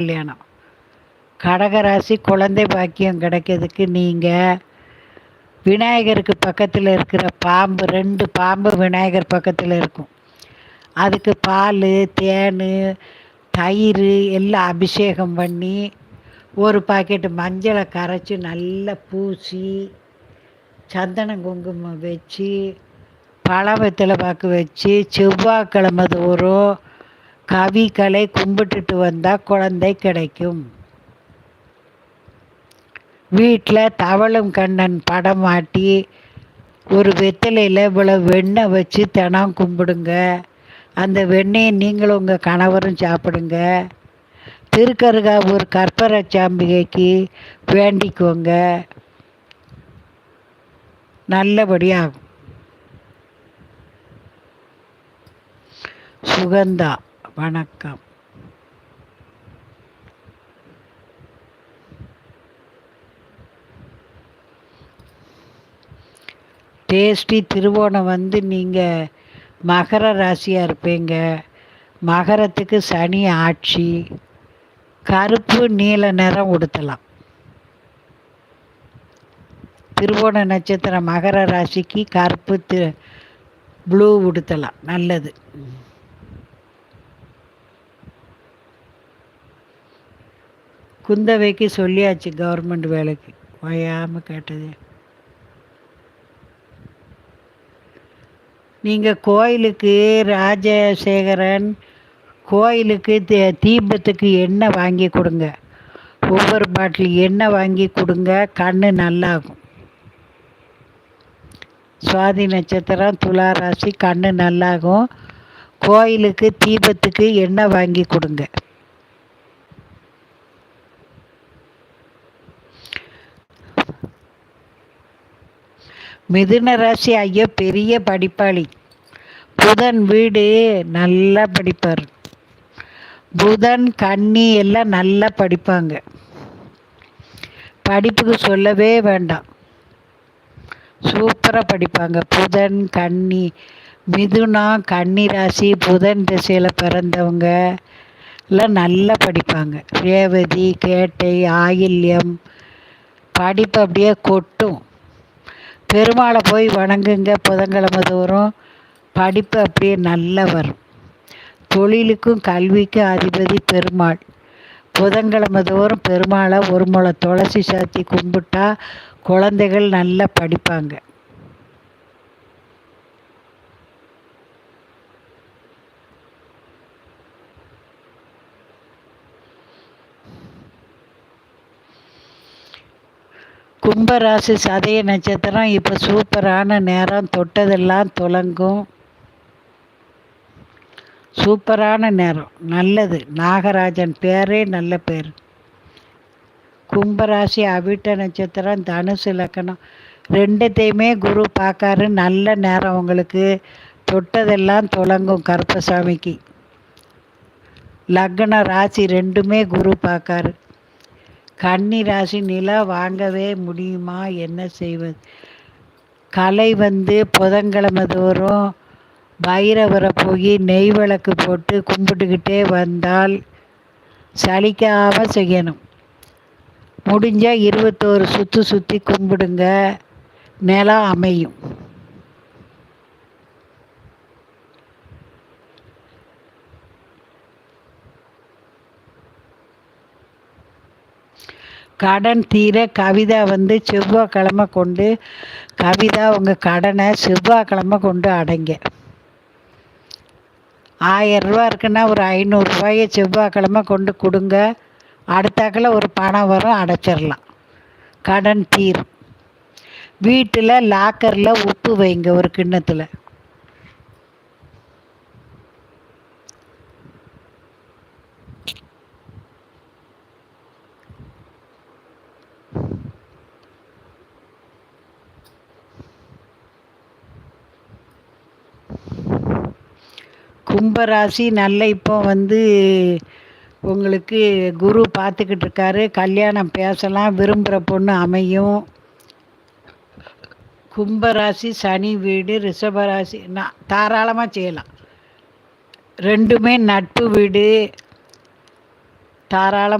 கல்யாணம். கடகராசி குழந்தை பாக்கியம் கிடைக்கிறதுக்கு நீங்கள் விநாயகருக்கு பக்கத்தில் இருக்கிற பாம்பு ரெண்டு பாம்பு விநாயகர் பக்கத்தில் இருக்கும். அதுக்கு பால் தேன் தயிர் எல்லாம் அபிஷேகம் பண்ணி ஒரு பாக்கெட்டு மஞ்சளை கரைச்சி நல்லா பூசி சந்தனம் குங்குமம் வச்சு பழம் வெத்தலை பாக்கு வச்சு செவ்வாய்க்கிழமை தோறும் கவிகளை கும்பிட்டுட்டு வந்தால் குழந்தை கிடைக்கும். வீட்டில் தவளும் கண்ணன் படம் மாட்டி ஒரு வெத்தலையில் இவ்வளோ வெண்ணெய் வச்சு தினம் கும்பிடுங்க. அந்த வெண்ணெயை நீங்களும் உங்கள் கணவரும் சாப்பிடுங்க. திருக்கருகாவூர் கற்பர சாம்பிகைக்கு வேண்டிக்கோங்க. நல்லபடியாகும். சுகந்தா. வணக்கம். டேஸ்டி திருவோணம் வந்து நீங்கள் மகர ராசியாக இருப்பீங்க. மகரத்துக்கு சனி ஆட்சி கருப்பு நீல நிறம் உடுத்தலாம். திருவோண நட்சத்திரம் மகர ராசிக்கு கருப்பு தி ப்ளூ உடுத்தலாம். நல்லது. குந்தவைக்கு சொல்லியாச்சு கவர்மெண்ட் வேலைக்கு. ஓயாமல் கேட்டது. நீங்கள் கோயிலுக்கு ராஜசேகரன் கோயிலுக்கு தீபத்துக்கு எண்ணெய் வாங்கி கொடுங்க. ஒவ்வொரு பாட்டில் எண்ணெய் வாங்கி கொடுங்க கண் நல்லாகும். சுவாதி நட்சத்திரம் துலா ராசி கண் நல்லாகும். கோயிலுக்கு தீபத்துக்கு எண்ணெய் வாங்கி கொடுங்க. மிதுன ராசி ஐயா பெரிய படிப்பாளி. புதன் வீடு நல்லா படிப்பார். புதன் கன்னி எல்லாம் நல்லா படிப்பாங்க. படிப்புக்கு சொல்லவே வேண்டாம். சூப்பராக படிப்பாங்க. புதன் கன்னி மிதுனா கன்னி ராசி புதன் திசையில் பிறந்தவங்க எல்லாம் நல்லா படிப்பாங்க. ரேவதி கேட்டை ஆயில்யம் படிப்பு அப்படியே கொட்டும். பெருமாளை போய் வணங்குங்க புதன்கிழமை தோறும். படிப்பு அப்படியே நல்லா வரும். தொழிலுக்கும் கல்விக்கும் அதிபதி பெருமாள். புதன்கிழமை தோறும் பெருமாளை ஒரு முளை துளசி சாத்தி கும்பிட்டா குழந்தைகள் நல்லா படிப்பாங்க. கும்பராசி சதய நட்சத்திரம் இப்போ சூப்பரான நேரம். தொட்டதெல்லாம் துலங்கும். சூப்பரான நேரம். நல்லது. நாகராஜன் பேரே நல்ல பேர். கும்பராசி அவிட்ட நட்சத்திரம் தனுசு லக்கணம். ரெண்டுத்தையுமே குரு பார்க்காரு. நல்ல நேரம் உங்களுக்கு. தொட்டதெல்லாம் துலங்கும் கருப்பசாமிக்கு. லக்ன ராசி ரெண்டுமே குரு பார்க்காரு. கன்னி ராசி நிலா வாங்கவே முடியுமா? என்ன செய்வது கலை வந்து புதன்கிழமை தோறும் பைரவரை போய் நெய் விளக்கு போட்டு கும்பிட்டுக்கிட்டே வந்தால் சலிக்காமல் செய்யணும். முடிஞ்சால் இருபத்தோரு சுற்றி சுற்றி கும்பிடுங்க. நிலம் அமையும். கடன் தீர கவிதா வந்து செவ்வாய்க்கிழமை கொண்டு கவிதா உங்கள் கடனை செவ்வாய்க்கிழமை கொண்டு அடைங்க. ஆயரூவா இருக்குன்னா ஒரு ஐநூறுரூவாயை செவ்வாய்க்கிழமை கொண்டு கொடுங்க. அடுத்தாக்கில் ஒரு பணம் வரும் அடைச்சிடலாம். கடன் தீர். வீட்டில் லாக்கரில் உப்பு வைங்க ஒரு கிண்ணத்தில். கும்பராசி நல்ல இப்போ வந்து உங்களுக்கு குரு பார்த்துக்கிட்டு இருக்காரு. கல்யாணம் பேசலாம். விரும்புகிற பொண்ணு அமையும். கும்பராசி சனி வீடு ரிஷபராசி நான் தாராளமாக செய்யலாம். ரெண்டுமே நட்பு வீடு. தாராளம்